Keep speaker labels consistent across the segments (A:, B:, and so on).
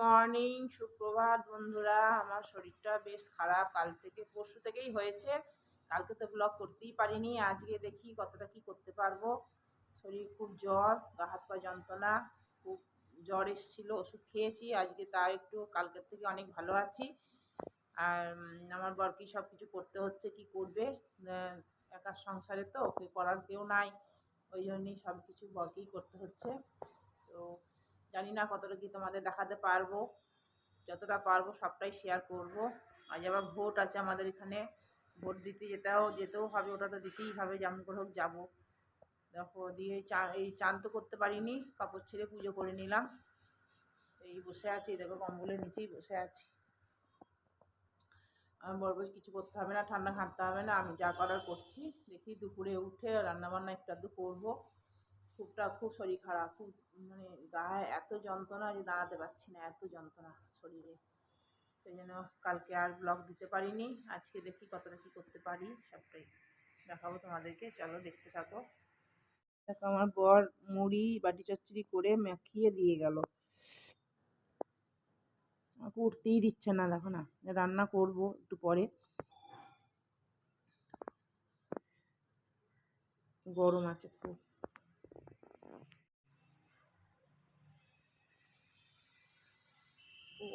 A: Morning, সুপ্রভাত বন্ধুরা। আমার শরীরটা বেশ খারাপ। কাল থেকে, পরশু থেকেই হয়েছে। কালকে তো ব্লগ করতেই পারিনি। আজকে দেখি কতটা কি করতে পারব। শরীর খুব জ্বর, গা হাত পা যন্ত্রণা, খুব জ্বর এসেছিল, ওষুধ খেয়েছি। আজকে তা একটু কালকের থেকে অনেক ভালো আছি। আর আমার বরকে সব কিছু করতে হচ্ছে, কি করবে? একার সংসারে তো, ওকে করার কেউ নাই। ওই জন্যই সব কিছু বরকেই করতে হচ্ছে। তো জানি না কতটা কি তোমাদের দেখাতে পারব, যতটা পারব সবটাই শেয়ার করব। আজ আবার ভোট আছে আমাদের এখানে, ভোট দিতে যেতেও যেতেও হবে, ওটা তো দিতেই হবে, যেমন করে হোক যাব। দেখো, দিয়ে চা, এই চান তো করতে পারিনি, কাপড় ছেড়ে পুজো করে নিলাম। এই বসে আছি, দেখো কম্বলের নিচেই বসে আছি। আমার বড় বয়স কিছু করতে হবে না, ঠান্ডা ঘাঁটতে হবে না, আমি যা করার করছি, দেখি দুপুরে উঠে রান্নাবান্না একটু আধটু করব। খুবটা, খুব শরীর খারাপ, খুব মানে গায়ে এত যন্ত্রণা যে দাঁড়াতে পারছি না, এত যন্ত্রণা শরীরে। সেই জন্য কালকে আর ব্লগ দিতে পারিনি, আজকে দেখি কতটা কী করতে পারি, সবটাই দেখাবো তোমাদেরকে, চলো দেখতে থাকো। দেখো আমার বর মুড়ি, বাটি চচ্চড়ি করে মাখিয়ে দিয়ে গেল। আমাকে উঠতেই দিচ্ছে না, দেখো না রান্না করব একটু পরে। গরম আছে খুব।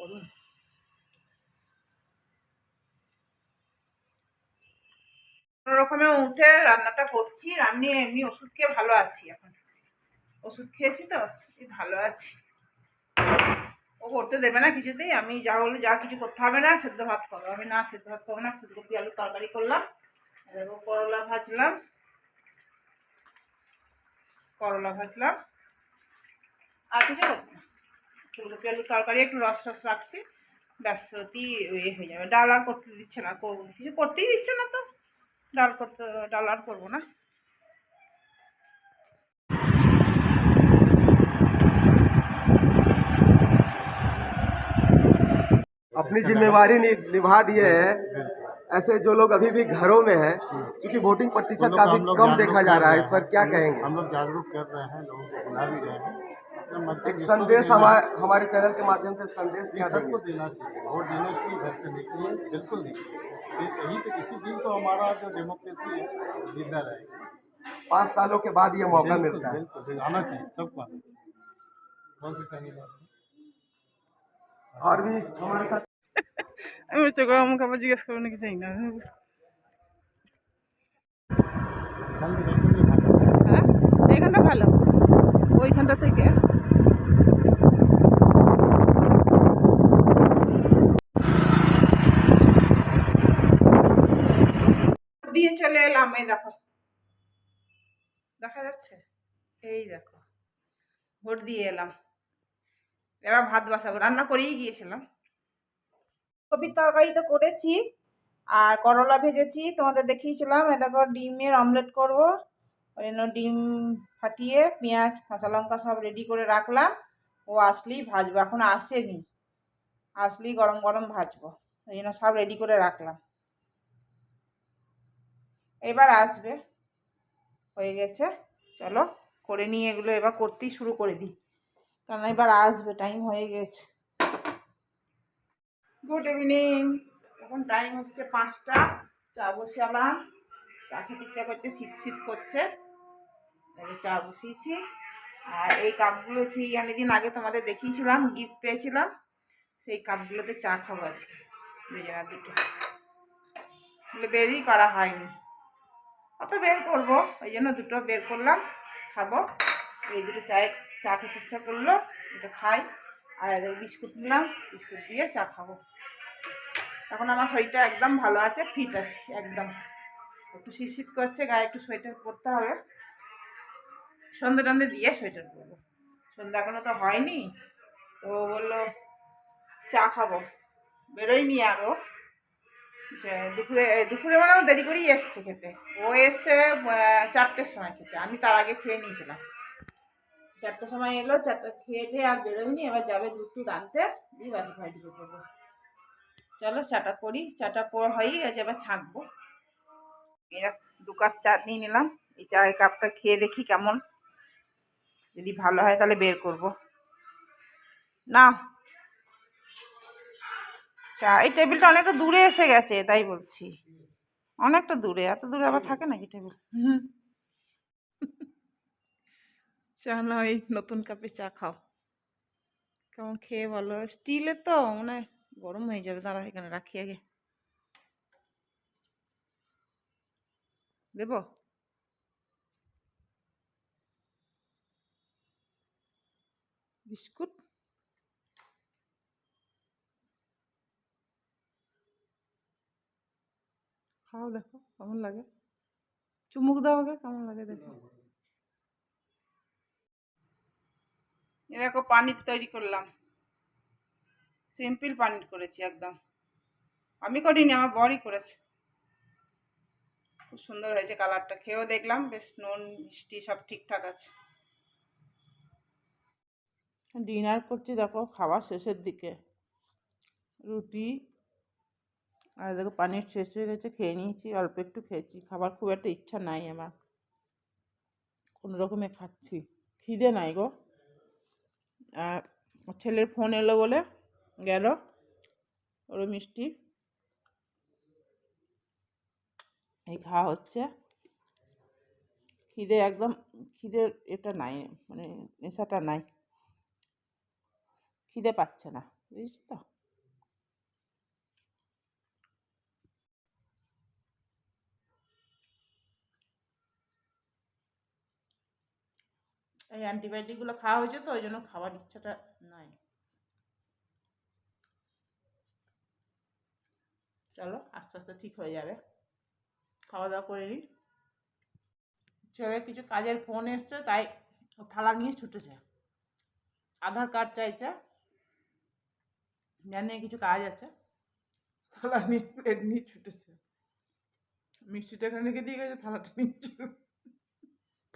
A: গরম কোনো রকমে উঠে রান্নাটা করছি। আমি এমনি ওষুধ খেয়ে ভালো আছি এখন। ওষুধ খেয়েছি তো ভালো আছি। ও করতে দেবে না কিছুতেই। আমি যা বলে যা কিছু করতে হবে না, সেদ্ধ ভাত করব আমি না সেদ্ধ ভাত করব না, ফুলকপি, আলু তরকারি করলাম। দেখো করলা ভাজলাম। করলা ভাজলাম। আর কিছু করব না। ফুলকপি আলু তরকারি একটু রস রস রাখছি ব্যাস অতি ইয়ে হয়ে যাবে ডাল আর করতে দিচ্ছে না করবো কিছু করতেই দিচ্ছে না তো ডাল করতে ডাল আর করবো না
B: अपनी जिम्मेवारी नि- निभा दिए हैं ऐसे जो लोग अभी भी घरों में हैं क्योंकि वोटिंग प्रतिशत
C: लोग
B: काफी
C: हम लोग
B: कम
C: जागरूक
B: देखा जा
C: कर
B: रहा है
C: रहे
B: इस पर
C: हैं।
B: क्या
C: हम लोग-
B: कहेंगे
C: हम लोग जागरूक कर रहे हैं लोगों को बुला भी रहे हैं अपना मत
B: एक
C: जिसको
B: संदेश
C: देना
B: हमारे हमारे चैनल के माध्यम से संदेश
C: है,
B: क्या
C: सबको
B: देंगे
C: देना चाहिए वोट देने के लिए घर से निकलिए बिल्कुल निकलिए फिर यही तो किसी दिन तो हमारा जो डेमोक्रेसी है जिंदा रहेगा
B: पाँच सालों के बाद ये मौका
C: बिल्कुल,
B: मिलता है
C: बिल्कुल बिल्कुल, आना चाहिए सबको आना चाहिए कौन सी चैनल है
B: और भी हमारे साथ
A: আমি হচ্ছে গো আমাকে আবার জিজ্ঞেস করবো নাকি চাই না আমি বুঝ-
C: এখান থেকে দেখুন যে ভালো।
A: ওইখানটা থেকে। দিয়ে চলে এলাম, এই দেখো। দেখা যাচ্ছে? এই দেখো, ভোট দিয়ে এলাম। এবার ভাত বসাবো। রান্না করেই গিয়েছিলাম। কপির তরকারি তো করেছি, আর করলা ভেজেছি। তোমাদের দেখিয়েছিলাম এ দেখো, ডিমের অমলেট করব। ওই জন্য ডিম ফাটিয়ে, পেঁয়াজ, কাঁচা লঙ্কা সব রেডি করে রাখলাম। ও আসলেই ভাজবো, এখন আসেনি। আসলেই গরম গরম ভাজবো ওই জন্য সব রেডি করে রাখলাম। এবার আসবে, হয়ে গেছে। চলো, করে নিয়ে এগুলো, এবার করতেই শুরু করে দিই। কারণ এবার আসবে টাইম হয়ে গেছে। গুড ইভিনিং এখন টাইম হচ্ছে পাঁচটা, চা বসালাম চা খেতে ইচ্ছা করছে শীত শীত করছে। চা বসিয়েছি। আর এই কাপগুলো সেই অনেকদিন আগে তোমাদের দেখিয়েছিলাম গিফট পেয়েছিলাম। সেই কাপগুলোতে চা খাব আজকে দুজনের দুটো। বেরই করা হয়নি। অত বের করব, ওই জন্য দুটো বের করলাম, খাব। এই দুটো চায়ে চা খেতে ইচ্ছা করল এটা খাই। আর বিস্কুট নিলাম, বিস্কুট দিয়ে চা খাব। এখন আমার শরীরটা একদম ভালো আছে ফিট আছে, একদম। একটু শীত শীত করছে, গায়ে একটু সোয়েটার পরতে হবে। সন্ধে টন্ধে দিয়ে সোয়েটার পরবো। সন্ধ্যা এখনও তো হয়নি, তো বলল, চা খাব। বেরোয়নি আরও দুপুরে দুপুরে মানে দেরি করেই এসছে খেতে। ও এসছে চারটের সময় খেতে। আমি তার আগে খেয়ে নিয়েছিলাম। চারটের সময় এলো, চারটে খেয়ে খেয়ে আর বেরোয়নি। এবার যাবে দুধ আনতে। দিয়ে বাসি ঘরে ঢুকে পড়ব। চলো চাটা করি। চাটা পর হয়েই গেছে, এবার ছাঁকবো। এরা দু কাপ চা নিয়ে নিলাম। এই চায়ের কাপটা খেয়ে দেখি কেমন যদি ভালো হয় তাহলে বের করব। না চা এই টেবিলটা অনেকটা দূরে এসে গেছে, তাই বলছি। অনেকটা দূরে, এত দূরে আবার থাকে নাকি টেবিল? চা না ওই নতুন কাপে চা খাও। কেমন খেয়ে বলো? স্টিলের তো, মনে হয় গরম হয়ে যাবে। দাঁড়া এখানে রাখি আগে। দেবো? বিস্কুট। খাও, দেখো কেমন লাগে। চুমুক দাও আগে কেমন লাগে দেখো। দেখো পানির তৈরি করলাম। সিম্পল পানির করেছি একদম। আমি করিনি, আমার বরই করেছে। খুব সুন্দর হয়েছে কালারটা, খেয়েও দেখলাম, বেশ নুন, মিষ্টি সব ঠিকঠাক আছে। ডিনার করছি দেখো, খাওয়া শেষের দিকে। রুটি আর দেখো, পানির শেষ হয়ে গেছে, খেয়ে নিয়েছি, অল্প একটু খেয়েছি। খাবার খুব একটা ইচ্ছা নাই আমার। কোনো রকমে খাচ্ছি। খিদে নাই গো। আর ছেলের ফোন এলো বলে গেল ওরও মিষ্টি। এই খাওয়া হচ্ছে। খিদে একদম খিদের এটা নাই মানে নেশাটা নাই। খিদে পাচ্ছে না বুঝিস তো? এই অ্যান্টিবায়োটিকগুলো খাওয়া হয়েছে তো, ওই জন্য খাওয়ার ইচ্ছাটা নাই। চলো, আস্তে আস্তে ঠিক হয়ে যাবে। খাওয়া দাওয়া করে নিই ছেলের কিছু কাজের ফোন এসছে, তাই থালা নিয়ে ছুটেছে। আধার কার্ড চাইছে। জানি কিছু কাজ আছে। থালা নিয়ে প্লেট নিয়ে ছুটেছে। মিষ্টিটা এখানে রেখে দিয়ে গেছে, থালাটা নিয়ে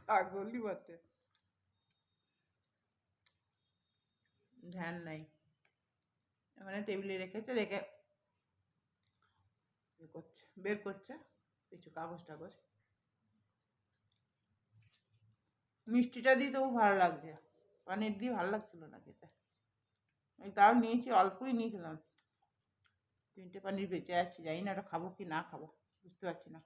A: পাগলই বটে। ধ্যান নাই। এখানে টেবিলে রেখেছে, রেখে করছে, বের করছে, কিছু কাগজ টাগজ। মিষ্টিটা দিয়ে তবু ভালো লাগছে। পানির দিয়ে ভালো লাগছিল না খেতে। তাও নিয়েছি, অল্পই নিয়েছিলাম। তিনটে পানির বেঁচে আছে, জানি না ওটা খাব কি না খাব, বুঝতে পারছি না।